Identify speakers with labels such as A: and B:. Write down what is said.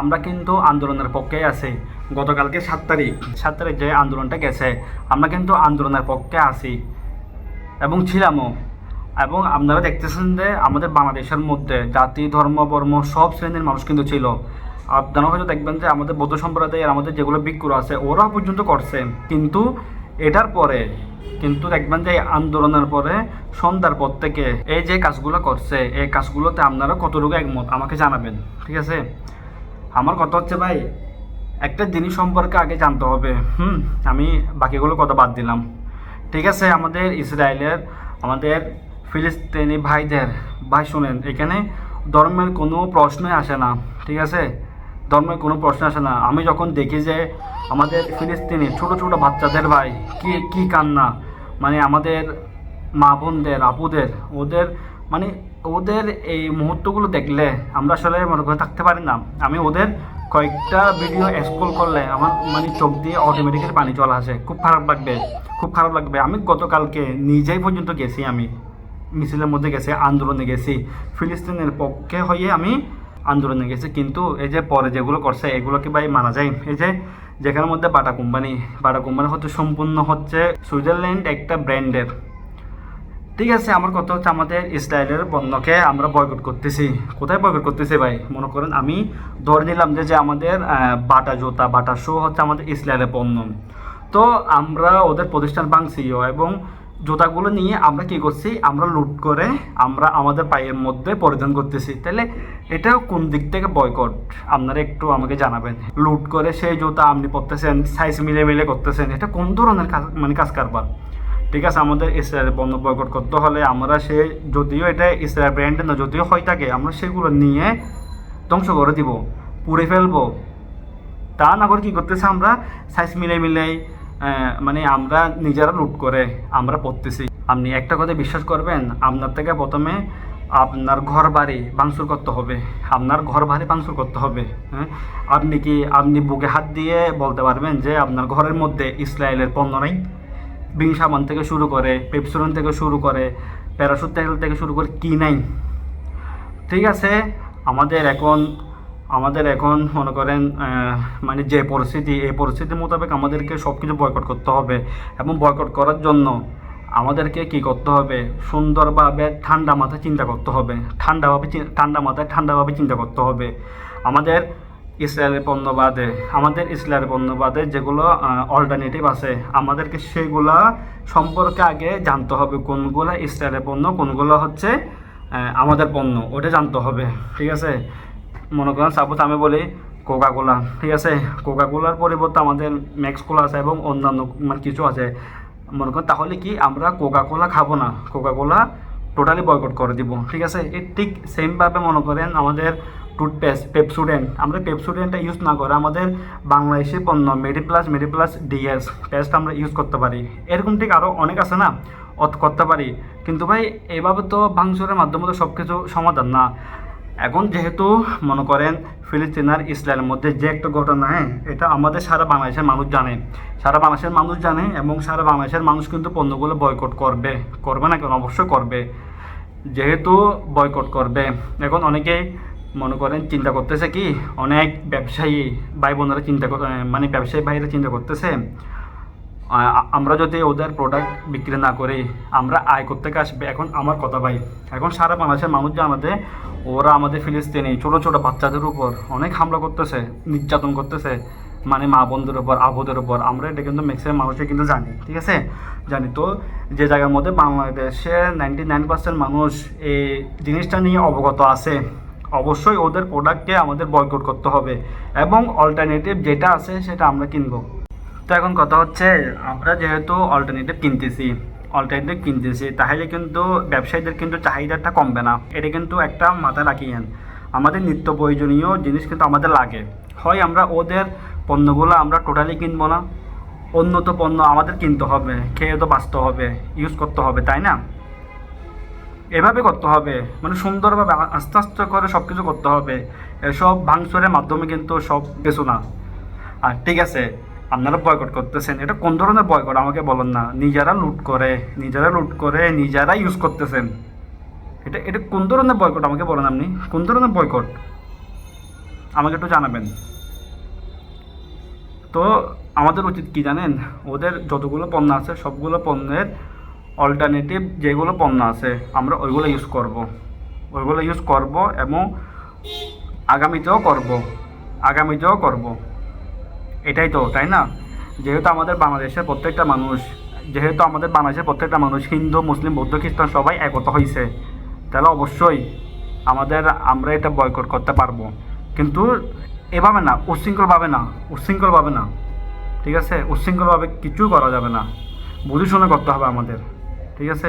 A: আমরা কিন্তু আন্দোলনের পক্ষে আছি। গতকালকে সাত তারিখ। সাত তারিখ যে আন্দোলনটা গেছে, আমরা কিন্তু আন্দোলনের পক্ষে আছি এবং ছিলামও। এবং আপনারা দেখতেছেন যে আমাদের বাংলাদেশের মধ্যে জাতি, ধর্ম, বর্ম সব শ্রেণির মানুষ কিন্তু ছিল। আপনারা হয়তো দেখবেন যে আমাদের বৌদ্ধ সম্প্রদায়ের আমাদের যেগুলো বিক্ষুর আছে, ওরা পর্যন্ত করছে। কিন্তু এটার পরে কিন্তু দেখবেন যে আন্দোলনের পরে সন্ধ্যার পর থেকে এই যে কাজগুলো করছে, এই কাজগুলোতে আপনারা কতটুকু একমত আমাকে জানাবেন, ঠিক আছে? আমার কথা হচ্ছে ভাই, একটা জিনিস সম্পর্কে আগে জানতে হবে। হুম, আমি বাকিগুলো কথা বাদ দিলাম। ঠিক আছে, আমাদের ইসরায়েলের, আমাদের ফিলিস্তিনি ভাইদের, ভাই শুনেন, এখানে ধর্মের কোনো প্রশ্নই আসে না। ঠিক আছে? ধর্মের কোনো প্রশ্ন আসে না। আমি যখন দেখি যে আমাদের ফিলিস্তিনি ছোট ছোট বাচ্চাদের ভাই, কি কি কান্না। মানে আমাদের মা বোনদের, আপুদের, ওদের মানে ওদের এই মুহূর্তগুলো দেখলে আমরা আসলে মনে করে থাকতে পারি না। আমি ওদের কয়েকটা ভিডিও স্ক্রল করলে আমার মানে চোখ দিয়ে অটোমেটিক্যালি পানি চলে আসে। খুব খারাপ লাগবে, খুব খারাপ লাগবে। আমি গতকালকে নিজেই পর্যন্ত গেছি আমি। মিছিলের মধ্যে গেছি, আন্দোলনে গেছি। ফিলিস্তিনের পক্ষে হয়ে আমি আন্দোলনে গেছি। কিন্তু এই যে পরে যেগুলো করছে এগুলো কি ভাই মানা যায়। এই যে যেখানের মধ্যে বাটা কোম্পানি বাটা কোম্পানি হচ্ছে সম্পূর্ণ হচ্ছে সুইজারল্যান্ড একটা ব্র্যান্ডের। ঠিক আছে, আমার কথা হচ্ছে আমাদের ইসরায়েলের পণ্যকে আমরা বয়কট করতেছি। কোথায় বয়কট করতেছি ভাই? মনে করেন আমি ধরে নিলাম যে যে আমাদের বাটা জুতা, বাটা শো হচ্ছে আমাদের ইসরায়েলের পণ্য। তো আমরা ওদের প্রতিষ্ঠান ভাঙছিও এবং জুতাগুলো নিয়ে আমরা কি করছি? আমরা লুট করে আমরা আমাদের পায়ের মধ্যে পরিধান করতেছি। তাহলে এটা কোন দিক থেকে বয়কট আপনারা একটু আমাকে জানাবেন। লুট করে সেই জুতা আপনি পরতেছেন সাইজ মিলে মিলে করতেছেন, এটা কোন ধরনের কাজ মানে কাজ কারবার ঠিক আছে, আমাদের ইসরায়েলের পণ্য বয়কট করতে হলে আমরা সে যদিও এটা ইসরায়েল ব্র্যান্ডের না, যদিও হয় থাকে, আমরা সেগুলো নিয়ে ধ্বংস করে দিব, পুড়ে ফেলব। তা না করে কী করতেছে আমরা? সাইজ মিলাই মিলাই মানে আমরা নিজেরা লুট করে আমরা পড়তেছি। আপনি একটা কথা বিশ্বাস করবেন, আপনার থেকে প্রথমে আপনার ঘর বাড়ি ভাঙচুর করতে হবে, আপনার ঘর বাড়ি ভাঙচুর করতে হবে হ্যাঁ? আপনি কি, আপনি বুকে হাত দিয়ে বলতে পারবেন যে আপনার ঘরের মধ্যে ইসরায়েলের পণ্য নেই? বিং সাবান থেকে শুরু করে পেপসুরন থেকে শুরু করে প্যারাশুট তেল থেকে শুরু করে কি নাই? ঠিক আছে, আমাদের এখন আমাদের এখন মনে করেন মানে যে পরিস্থিতি, এই পরিস্থিতির মোতাবেক আমাদেরকে সব কিছু বয়কট করতে হবে এবং বয়কট করার জন্য আমাদেরকে কি করতে হবে? সুন্দরভাবে ঠান্ডা মাথায় চিন্তা করতে হবে। ঠান্ডাভাবে ঠান্ডা মাথায় ঠান্ডাভাবে চিন্তা করতে হবে। আমাদের ইসরায়েলের পণ্যবাদে আমাদের ইসরায়েলের পণ্যবাদে যেগুলো অল্টারনেটিভ আছে, আমাদেরকে সেগুলা সম্পর্কে আগে জানতে হবে কোনগুলো ইসরায়েলের পণ্য কোনগুলো হচ্ছে আমাদের পণ্য ওটা জানতে হবে, ঠিক আছে? মনে করেন সাপোজ আমি বলি কোকা কোলা ঠিক আছে? কোকা কোলার পরিবর্তে আমাদের ম্যাক্স কোলা আছে এবং অন্যান্য মানে কিছু আছে। মনে করেন, তাহলে কি আমরা কোকা কোলা খাব না? কোকা কোলা টোটালি বয়কট করে দিব, ঠিক আছে? ঠিক সেমভাবে মনে করেন আমাদের টুথপেস্ট পেপসুডেন্ট আমরা পেপসুডেন্টটা ইউজ না করে আমাদের বাংলাদেশি পণ্য মেডিপ্লাস মেডিপ্লাস ডিএস পেস্ট আমরা ইউজ করতে পারি। এরকম ঠিক আরও অনেক আছে না? অত করতে পারি। কিন্তু ভাই, এভাবে তো ভাঙচুরের মাধ্যমে তো সব কিছু সমাধান না। এখন যেহেতু মনে করেন ফিলিস্তিন আর ইসরায়েলের মধ্যে যে একটা ঘটনা হ্যাঁ এটা আমাদের সারা বাংলাদেশের মানুষ জানে। সারা বাংলাদেশের মানুষ জানে এবং সারা বাংলাদেশের মানুষ কিন্তু পণ্যগুলো বয়কট করবে। করবে না কেন? অবশ্যই করবে। যেহেতু বয়কট করবে। এখন অনেকেই মনে করেন, চিন্তা করতেছে কি, অনেক ব্যবসায়ী ভাই বোনেরা চিন্তা মানে ব্যবসায়ী ভাইরা চিন্তা করতেছে আমরা যদি ওদের প্রোডাক্ট বিক্রি না করি, আমরা আয় করতে আসবে। এখন আমার কথা ভাই, এখন সারা বাংলাদেশের মানুষ জানাতে ওরা আমাদের ফিলিস্তিনি, ছোটো ছোটো বাচ্চাদের উপর অনেক হামলা করতেছে, নির্যাতন করতেছে মানে মা বোনদের উপর, আবুদের উপর। আমরা এটা কিন্তু ম্যাক্সিমাম মানুষই কিন্তু জানি, ঠিক আছে? জানি তো, যে জায়গার মধ্যে বাংলাদেশের নাইনটি নাইন পার্সেন্ট মানুষ এই জিনিসটা নিয়ে অবগত আছে। অবশ্যই ওদের প্রোডাক্টকে আমাদের বয়কট করতে হবে এবং অল্টারনেটিভ যেটা আছে সেটা আমরা কিনবো। তো এখন কথা হচ্ছে, আমরা যেহেতু অল্টারনেটিভ কিনতেছি অল্টারনেটিভ কিনতেছি, তাহলে কিন্তু ব্যবসায়ীদের কিন্তু চাহিদাটা কমবে না। এটা কিন্তু একটা মাথায় রাখিয়েন আমাদের নিত্য প্রয়োজনীয় জিনিস কিন্তু আমাদের লাগে। হয় আমরা ওদের পণ্যগুলো আমরা টোটালি কিনবো না, উন্নত পণ্য আমাদের কিনতে হবে, খেয়ে তো বাঁচতে হবে ইউজ করতে হবে, তাই না? এভাবে করতে হবে। মানে সুন্দরভাবে আস্তে আস্তে করে সব কিছু করতে হবে। এসব ভাঙচুরের মাধ্যমে কিন্তু সব কিছু না। আর ঠিক আছে, আপনারা বয়কট করতেছেন। এটা কোন ধরনের বয়কট আমাকে বলেন না। নিজেরা লুট করে, নিজেরা লুট করে, নিজেরা ইউজ করতেছেন। এটা এটা কোন ধরনের বয়কট আমাকে বলেন আপনি। কোন ধরনের বয়কট আমাকে একটু জানাবেন। তো আমাদের উচিত কি জানেন? ওদের যতগুলো পণ্য আছে, সবগুলো পণ্যের অল্টারনেটিভ যেগুলো পণ্য আছে, আমরা ওইগুলো ইউজ করব। ওইগুলো ইউজ করব এবং আগামীতেও করব। আগামীতেও করব। এটাই তো, তাই না? যেহেতু আমাদের বাংলাদেশের প্রত্যেকটা মানুষ, যেহেতু আমাদের বাংলাদেশের প্রত্যেকটা মানুষ হিন্দু, মুসলিম, বৌদ্ধ, খ্রিস্টান সবাই একত হয়েছে তাহলে অবশ্যই আমাদের, আমরা এটা বয়কট করতে পারব। কিন্তু এভাবে না, উচ্ছৃঙ্খলভাবে না উচ্ছৃঙ্খলভাবে না। ঠিক আছে? উশৃঙ্খলভাবে কিছু করা যাবে না। বুঝে শুনে করতে হবে আমাদের। ঠিক আছে?